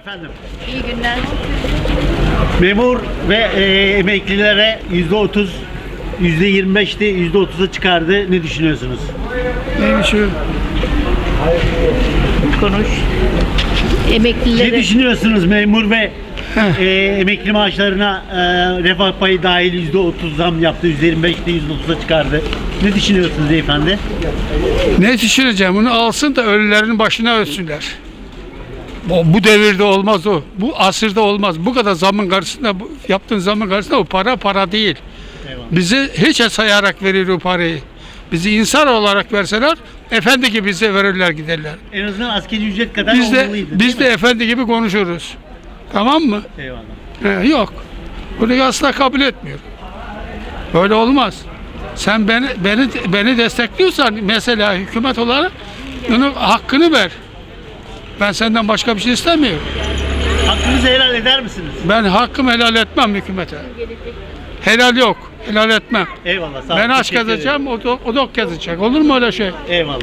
Efendim. İyi günler. Memur ve e, emeklilere yüzde otuz, yüzde yirmi beşti, yüzde otuza çıkardı. Ne düşünüyorsunuz? Neymiş o? Konuş. Ne Emeklilere düşünüyorsunuz memur ve e, emekli maaşlarına e, refah payı dahil yüzde otuz zam yaptı, yüzde yirmi beşti, yüzde otuza çıkardı. Ne düşünüyorsunuz beyefendi? Ne düşüneceğim? Bunu alsın da ölülerin başına ölsünler. Bu, bu devirde olmaz o. Bu asırda olmaz. Bu kadar zamın karşısında, bu, yaptığın zamın karşısında o para para değil. Eyvallah. Bizi hiçe sayarak verir o parayı. Bizi insan olarak verseler, efendi gibi bize verirler giderler. En azından asgari ücret kadar Biz de, olmalıydı. biz de mi? efendi gibi konuşuruz. Tamam mı? Eyvallah. He, yok. Bunu asla kabul etmiyorum. Böyle olmaz. Sen beni beni beni destekliyorsan mesela hükümet olarak bunun hakkını ver. Ben senden başka bir şey istemiyorum. Hakkınızı helal eder misiniz? Ben hakkımı helal etmem hükümete. Helal yok. Helal etmem. Eyvallah. Sağ Ben aç teşekkür ederim. kazacağım, o da, o da ok kazacak. Olur mu öyle şey? Eyvallah.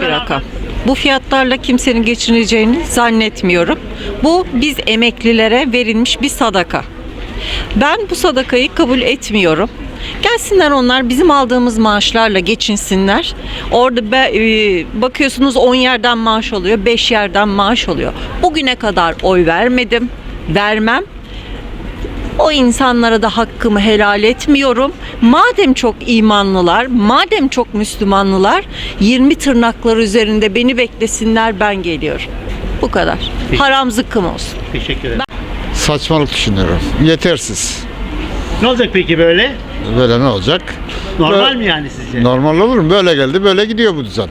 bir rakam. Bu fiyatlarla kimsenin geçineceğini zannetmiyorum. Bu biz emeklilere verilmiş bir sadaka. Ben bu sadakayı kabul etmiyorum. Gelsinler onlar bizim aldığımız maaşlarla geçinsinler. Orada be- e, bakıyorsunuz 10 yerden maaş alıyor, 5 yerden maaş alıyor. Bugüne kadar oy vermedim, vermem. O insanlara da hakkımı helal etmiyorum. Madem çok imanlılar, madem çok Müslümanlılar, 20 tırnaklar üzerinde beni beklesinler ben geliyorum. Bu kadar. Haram zıkkım olsun. Teşekkür ederim. Saçmalık düşünüyorum. Yetersiz. Ne olacak peki böyle? Böyle ne olacak? Normal Böyle- mi yani sizce? Normal olur mu? Böyle geldi, böyle gidiyor bu düzen.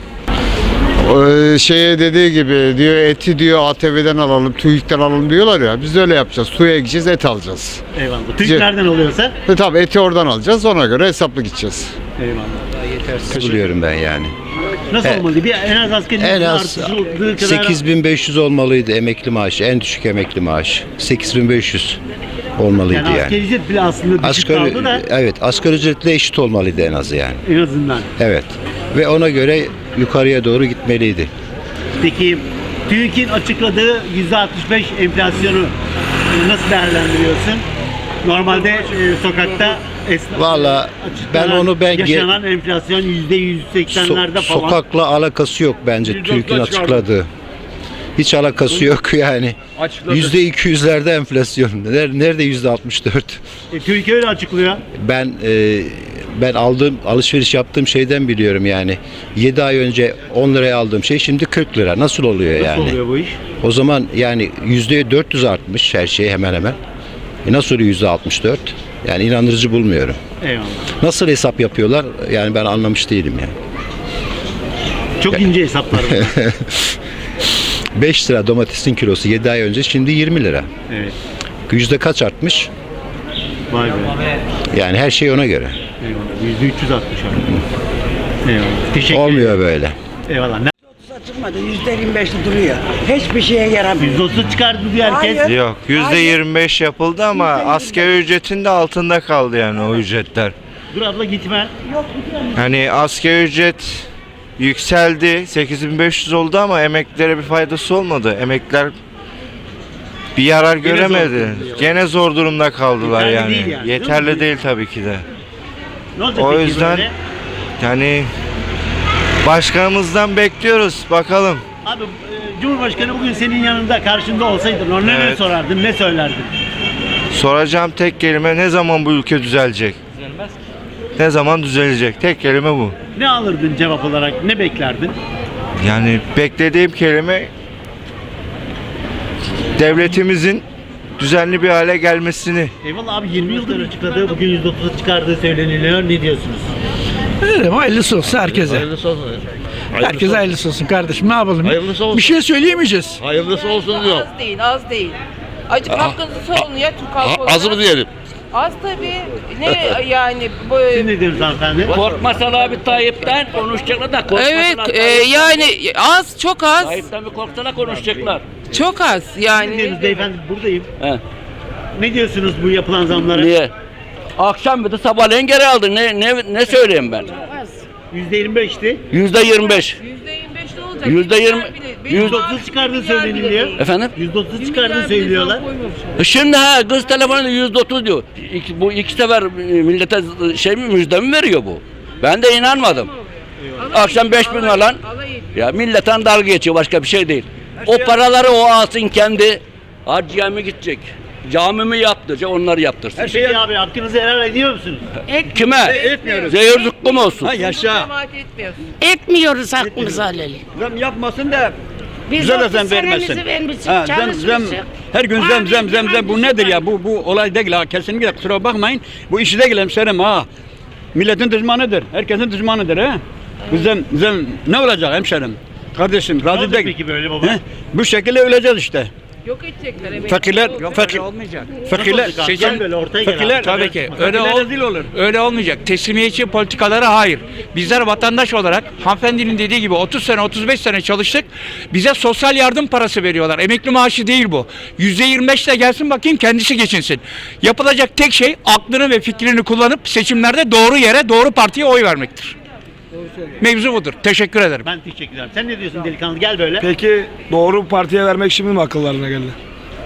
Ee, şeye dediği gibi diyor eti diyor ATV'den alalım, TÜİK'ten alalım diyorlar ya. Biz de öyle yapacağız. Suya gideceğiz, et alacağız. Eyvallah. Türk nereden oluyorsa? E tabi eti oradan alacağız. Ona göre hesaplı gideceğiz. Eyvallah. buluyorum ben yani. Nasıl olmalı? Bir en az asgari En az artışıldığı kadar 8500 olmalıydı emekli maaşı. En düşük emekli maaşı. 8500 olmalıydı yani, yani. asgari ücret bile aslında düşük Asgari, kaldı da evet asgari ücretle eşit olmalıydı en az yani. en azından. Evet. Ve ona göre yukarıya doğru gitmeliydi. Peki TÜİK'in açıkladığı %65 enflasyonu nasıl değerlendiriyorsun? Normalde e, sokakta esnaf Valla ben onu ben ge- yaşanan enflasyon %180'lerde So- falan. sokakla alakası yok bence TÜİK'in açıkladığı. Hiç alakası yok yani. Yüzde 200'lerde enflasyon. Ner- Nerede yüzde 64? E, TÜİK öyle açıklıyor. Ben e, ben aldığım alışveriş yaptığım şeyden biliyorum yani. 7 ay önce 10 liraya aldığım şey şimdi 40 lira. Nasıl oluyor Nasıl yani? oluyor bu iş? O zaman yani yüzde 400 artmış her şey hemen hemen. E nasıl oluyor yüzde 64? Yani inandırıcı bulmuyorum. Eyvallah. Nasıl hesap yapıyorlar? Yani ben anlamış değilim yani. Çok ince hesaplar. 5 lira domatesin kilosu 7 ay önce şimdi 20 lira. evet. Yüzde kaç artmış? Vay be. Yani her şey ona göre. Eyvallah. %360 artmış. Eyvallah. Teşekkür. Olmuyor böyle. Eyvallah. Ne? Çıkmadı. Yüzde 25'te duruyor. Hiçbir şeye yaramıyor. %30 çıkardı diyor herkes. Hayır. Yok yüzde 25 yapıldı ama asgari ücretin de altında kaldı yani o ücretler. Dur abla gitme. Hani asgari ücret yükseldi 8500 oldu ama emeklilere bir faydası olmadı. Emekliler bir yarar Gene zor göremedi. durumda. Gene zor durumda kaldılar Yeterli yani. değil yani, değil mi? Yeterli değil tabii ki de. Ne olacak O peki yüzden- böyle? Yani başkanımızdan bekliyoruz bakalım. Abi e, Cumhurbaşkanı bugün senin yanında karşında olsaydı ona ne Evet. sorardın ne söylerdin? Soracağım tek kelime ne zaman bu ülke düzelecek? Ne zaman düzelecek? Tek kelime bu. Ne alırdın cevap olarak ne beklerdin? Yani beklediğim kelime devletimizin düzenli bir hale gelmesini. Eyvallah abi 20 yıldır açıkladığı bugün %30'a çıkardığı söyleniyor. Ne diyorsunuz? Dedim hayırlısı olsun herkese. Hayırlısı olsun. Herkese hayırlısı olsun kardeşim ne yapalım? Hayırlısı olsun. Bir şey söyleyemeyeceğiz. Hayırlısı olsun diyor. az değil, az değil. Acık hakkınızı sorun ya Türk halkı Ha, olarak. az mı diyelim? Az tabii. Ne yani bu Siz ne diyorsunuz hanımefendi? Korkmasalar bir Tayyip'ten konuşacaklar da Evet, e, yani az, çok az. Tayyip'ten bir korksalar konuşacaklar. Çok az Ne yani. diyorsunuz beyefendi buradayım. He. Ne diyorsunuz bu yapılan zamlara? Niye? Akşam bir de sabahleyin geri aldın. Ne, ne, ne söyleyeyim ben? %25'ti. Yüzde yirmi beş. %25 ne olacak? Yüzde yirmi- Kimler bile %30 çıkardığını söyleniyor. Efendim? %30 çıkardığını söylüyorlar. Şimdi ha kız telefonu yüzde otuz diyor. İki, bu iki sefer e, millete şey mi müjde mi veriyor bu? Ben de inanmadım. Akşam beş bin alan ya milletten dalga geçiyor başka bir şey değil. O paraları o alsın kendi harcıya mı gidecek? Cami mi yaptıracak onları yaptırsın. Peki abi hakkınızı helal ediyor musunuz? Kime? Etmiyoruz. Zehir zıkkım olsun. Cemaat etmiyorsun. Etmiyoruz hakkımızı aleli. Zam yapmasın da Biz Güzel 30 efendim vermesin. ha, zam, çalışmışız. her gün zam Abi, zam zam zam bu nedir ya bu bu olay değil ha kesinlikle kusura bakmayın bu işi değil hemşerim ha milletin düşmanıdır herkesin düşmanıdır ha bu zam zam ne olacak hemşerim kardeşim razı değil peki böyle baba? He? bu şekilde öleceğiz işte Yok edecekler emekli. fakirler Yok, fakir olmayacak. fakirler olacak abi? Gel böyle ortaya gel fakirler abi. Tabii ki. fakirler Öyle, ol, rezil olur. öyle olmayacak. Teslimiyetçi politikalara hayır. Bizler vatandaş olarak hanımefendinin dediği gibi 30 sene 35 sene çalıştık. Bize sosyal yardım parası veriyorlar. Emekli maaşı değil bu. %25 ile gelsin bakayım kendisi geçinsin. Yapılacak tek şey aklını ve fikrini kullanıp seçimlerde doğru yere doğru partiye oy vermektir. Mevzu budur. Teşekkür ederim. Ben teşekkür ederim. Sen ne diyorsun delikanlı? Gel böyle. Peki doğru partiye vermek şimdi mi akıllarına geldi?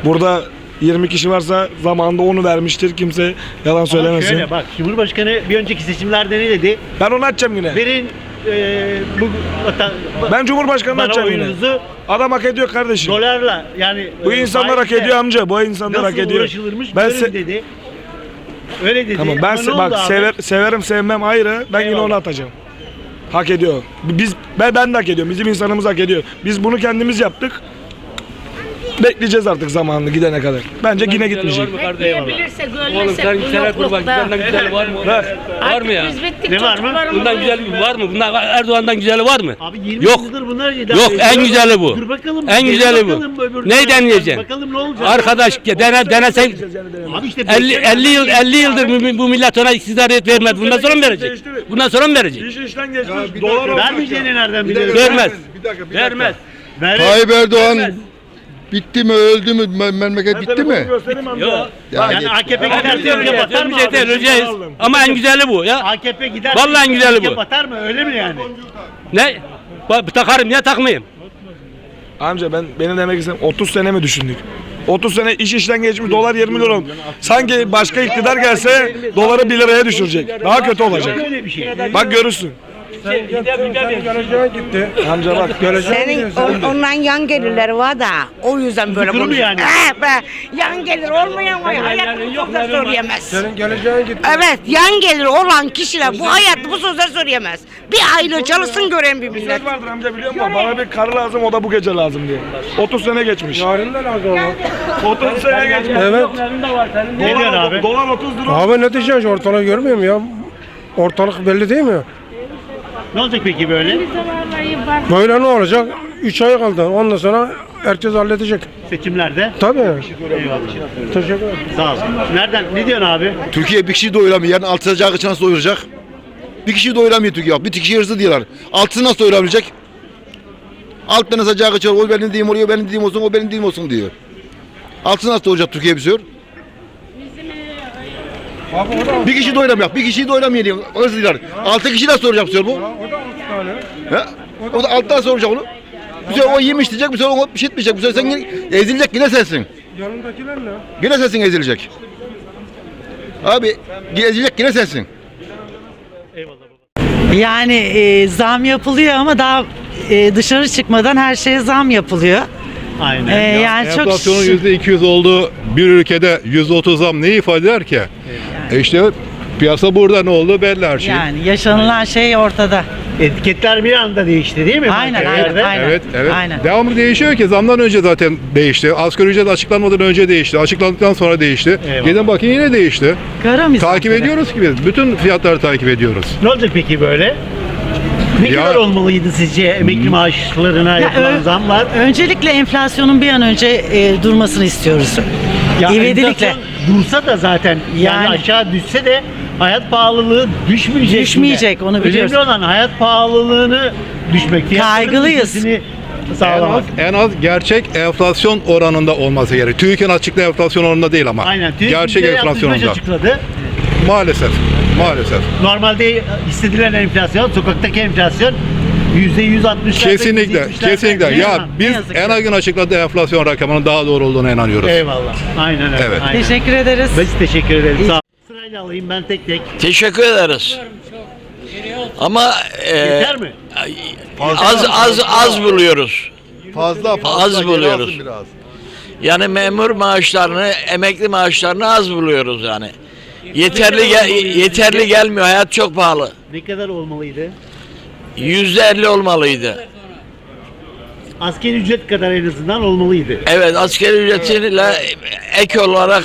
Burada 20 kişi varsa zamanında onu vermiştir. Kimse yalan Ama söylemesin. şöyle bak Cumhurbaşkanı bir önceki seçimlerde ne dedi? Ben onu açacağım yine. Verin e, bu vatan, Ben Cumhurbaşkanı'nı bana açacağım yine. Adam hak ediyor kardeşim. dolarla yani Bu e, insanlar hak faizle ediyor amca. Bu insanlar Nasıl hak ediyor. uğraşılırmış Ben görün se- dedi. Öyle dedi. Tamam ben Ama ne se- oldu bak abi? sever, severim sevmem ayrı. Ben yine Eyvallah. onu atacağım. Hak ediyor. Biz ben, ben de hak ediyorum. Bizim insanımız hak ediyor. Biz bunu kendimiz yaptık. Bekleyeceğiz artık zamanını gidene kadar. Bence yine gitmeyecek. Bekleyebilirsek, ölmesek bu yoklukta. var mı? Var mı ya? Biz bittik Ne var mı? çocuklarımız Bundan güzel var mı? Bundan Erdoğan'dan güzeli var mı? Abi 20 Yok. yıldır bunlar Yok, en güzeli bu. Dur bakalım. En gelin güzeli bu. bakalım öbür Neyi taraftan. deneyeceksin? Bakalım ne olacak? Arkadaş dene dene sen Abi işte 50 50 yıl 50 yıldır bu, bu millet ona iktidar et vermedi. Bundan sonra mı verecek? Bundan sonra mı verecek? İş işten geçmiş. Dolar olmuş Vermeyeceğini nereden biliyoruz? Vermez. Vermez. Ver. Tayyip Erdoğan bitti mi öldü mü mem- memleket bitti mi? Yok. Ya Yani geç. AKP giderse ülke batar mı abi? öleceğiz. Ama en güzeli bu ya. AKP giderse Vallahi en güzeli bu. batar mı öyle mi yani? Ne? Bak, takarım ya takmayayım. Amca ben benim demek istediğim 30 sene mi düşündük? 30 sene iş işten geçmiş dolar 20 lira oldu. Sanki başka iktidar gelse doları 1 liraya düşürecek. Daha kötü olacak. Bir şey. Bak görürsün. Amca bak Senin on, ondan yan gelirleri var da o yüzden böyle Tutuklu mu yani? He be, yan gelir olmayan var. Hayatta bu sözler söyleyemez. Senin geleceğin gitti. Evet yan gelir olan kişiler bu hayatta bu sözler söyleyemez. Bir aile çalışsın gören bir millet. millet vardır amca biliyor musun? Bana bir karı lazım o da bu gece lazım diye. 30 sene geçmiş. Yarın da lazım 30 sene geçmiş. Evet. Ne diyorsun abi? Dolar 30 lira. Abi ne diyeceksin ortalığı görmüyor musun ya? Ortalık belli değil mi? Ne olacak peki böyle? Böyle ne olacak? 3 ay kaldı. Ondan sonra herkes halledecek. Seçimlerde. Tabii. Eyvallah. Teşekkür ederim. Sağ ol. Nereden? Ne diyorsun abi? Türkiye bir kişiyi doyuramıyor. Yarın altı sıcağı nasıl doyuracak? Bir kişiyi doyuramıyor Türkiye. Bak, Bir kişi hırsız diyorlar. Altısı nasıl doyurabilecek? Alt tane sıcağı kaçar. O benim dediğim oluyor, benim dediğim olsun, o benim dediğim olsun diyor. Altısı nasıl doyuracak Türkiye bir sürü? Bir kişi doyuramıyor. Bir kişiyi doyuramıyor diyor. Hırsız diyorlar. Altı kişi doyuracak bu sefer bu? O da 30 tane. He? O da alttan soracak onu. Bu sefer o yemiş diyecek, bu sefer o bir şey etmeyecek. Bu sefer sen yine- ezilecek yine sensin. Yanındakiler ne? Yine sensin ezilecek. Abi ezilecek yine sensin. Yani e, zam yapılıyor ama daha e, dışarı çıkmadan her şeye zam yapılıyor. Aynen. E, yani çok Enflasyonun %200 olduğu bir ülkede %30 zam ne ifade eder ki? E işte piyasa burada ne oldu belli her şey. yani yaşanılan şey ortada. Etiketler bir anda değişti değil mi? Aynen, aynen, aynen. Evet, evet. Aynen. Devamlı değişiyor ki zamdan önce zaten değişti. Asgari ücret açıklanmadan önce değişti. Açıklandıktan sonra değişti. Eyvallah. Gidin bakın yine değişti. Kara Takip ediyoruz ki biz. Bütün fiyatları takip ediyoruz. Ne olacak peki böyle? Ne Ya- kadar olmalıydı sizce emekli maaşlarına yapılan ö- zamlar? Öncelikle enflasyonun bir an önce e, durmasını istiyoruz. Ya İvedilikle. enflasyon Dursa da zaten yani, Yani- aşağı düşse de hayat pahalılığı düşmeyecek. Düşmeyecek, yine. onu biliyoruz. Önemli olan hayat pahalılığını düşmek. fiyatların Kaygılıyız. düşmesini En az, Sağlamak. en az gerçek enflasyon oranında olması gerekiyor. TÜİK'in açıkladığı enflasyon oranında değil ama. Aynen. TÜİK gerçek bize enflasyon 65 oranında. açıkladı. Maalesef. Maalesef. Normalde hissedilen enflasyon, sokaktaki enflasyon %160'larda, Kesinlikle, %70'lerde. kesinlikle. Ne Ya yalan, biz en ki. azın açıkladığı enflasyon rakamının daha doğru olduğuna inanıyoruz. Eyvallah. Aynen öyle. Evet. aynen. Teşekkür ederiz. Biz teşekkür ederiz. Sağ olun. Sırayla alayım ben tek tek. Teşekkür ederiz. Ama e, Yeter mi? az az az buluyoruz. Fazla Az buluyoruz. biraz. Yani memur maaşlarını, emekli maaşlarını az buluyoruz yani. Yeterli gel- yeterli gelmiyor. Hayat çok pahalı. Ne kadar olmalıydı? Yüzde elli olmalıydı. Asgari ücret kadar en azından olmalıydı. Evet asgari ücretiyle ek olarak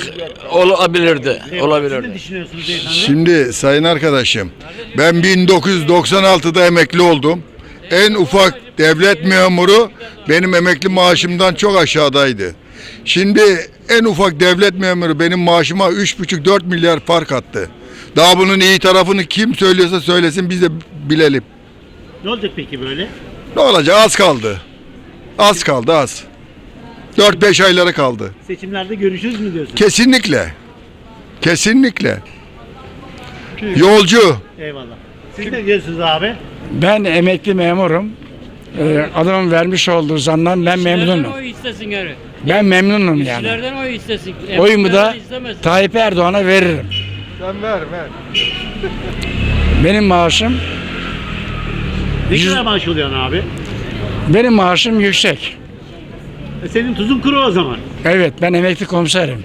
olabilirdi. Siz Olabilirdi. ne düşünüyorsunuz beyefendi? Şimdi sayın arkadaşım ben 1996'da emekli oldum. En ufak devlet memuru benim emekli maaşımdan çok aşağıdaydı. Şimdi en ufak devlet memuru benim maaşıma 3,5-4 milyar fark attı. Daha bunun iyi tarafını kim söylüyorsa söylesin biz de bilelim. Ne olacak peki böyle? Ne olacak az kaldı. Az kaldı az. 4-5 ayları kaldı. Seçimlerde görüşürüz mü diyorsunuz? Kesinlikle. Kesinlikle. Yolcu. Eyvallah. Siz ne diyorsunuz abi? Ben emekli memurum. Ee, adamın vermiş olduğu zamdan ben memnunum. oy istesin gari. Ben memnunum yani. İşçilerden oy istesin. Oyumu da Emeklilerden istemesin. Tayyip Erdoğan'a veririm. Sen ver ver. Benim maaşım Ne Yüz- kadar maaş alıyorsun abi? benim maaşım yüksek. E senin tuzun kuru o zaman. Evet ben emekli komiserim.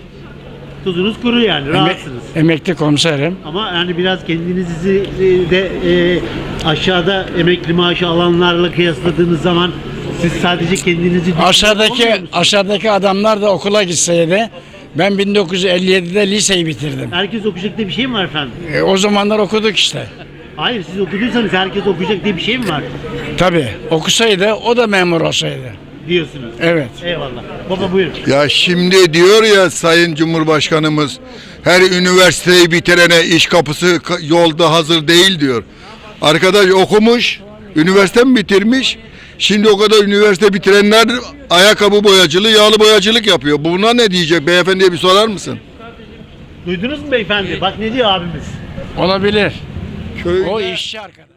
Tuzunuz kuru yani rahatsınız. emekli komiserim. Ama yani biraz kendinizi e, de e, aşağıda emekli maaşı alanlarla kıyasladığınız zaman siz sadece kendinizi Aşağıdaki aşağıdaki adamlar da okula gitseydi ben 1957'de liseyi bitirdim. Herkes okuyacak diye bir şey mi var efendim? E, o zamanlar okuduk işte. Hayır siz okuduysanız herkes okuyacak diye bir şey mi var Tabii okusaydı o da memur olsaydı. Diyorsunuz. Evet. Eyvallah. Baba buyurun. Ya şimdi diyor ya Sayın Cumhurbaşkanımız her üniversiteyi bitirene iş kapısı ka- yolda hazır değil diyor. Arkadaş okumuş, üniversite mi bitirmiş? Şimdi o kadar üniversite bitirenler ayakkabı boyacılığı, yağlı boyacılık yapıyor. Buna ne diyecek beyefendiye bir sorar mısın? Duydunuz mu beyefendi? Bak ne diyor abimiz. Olabilir. Köyde- O işçi arkadaş.